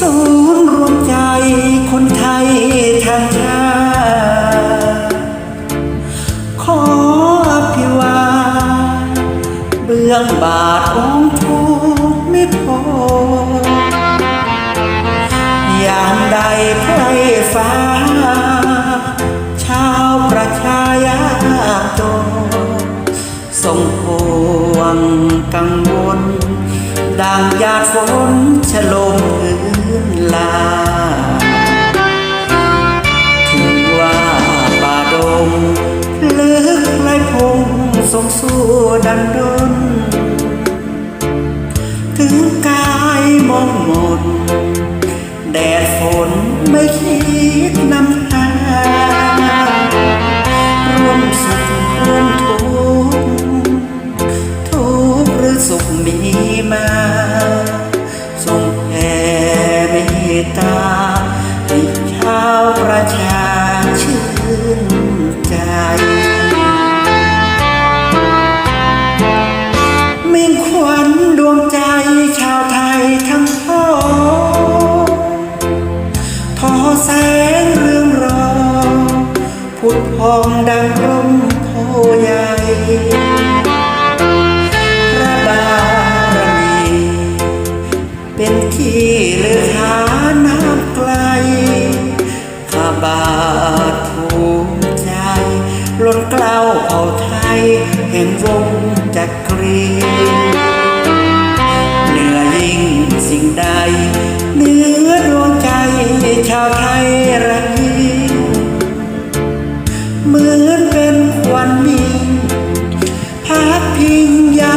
ศูนย์รวมใจคนไทยทางชาติขออภิวาเบื้องบาทองค์ทูตไม่พอยามใดไพร่ฟ้า ชาวประชายาจนทรงห่วงกังวลดังหยาดฝนฉลม ลึกไรพงทรงสู้ดันดน ถึงกายมองหมด แดดฝนไม่คิดนำทางร่วมสุขร่วมทุกข์ทุกหรือสุขมีมา ทรงแผ่เมตตา องดังร่มโพใหญ่พระบารมีเป็นที่เลือหาน้ำไกลข้าบาทภูมิใจล้นเกล้าเผ่าไทยแห่งวงจักรี หญิงยา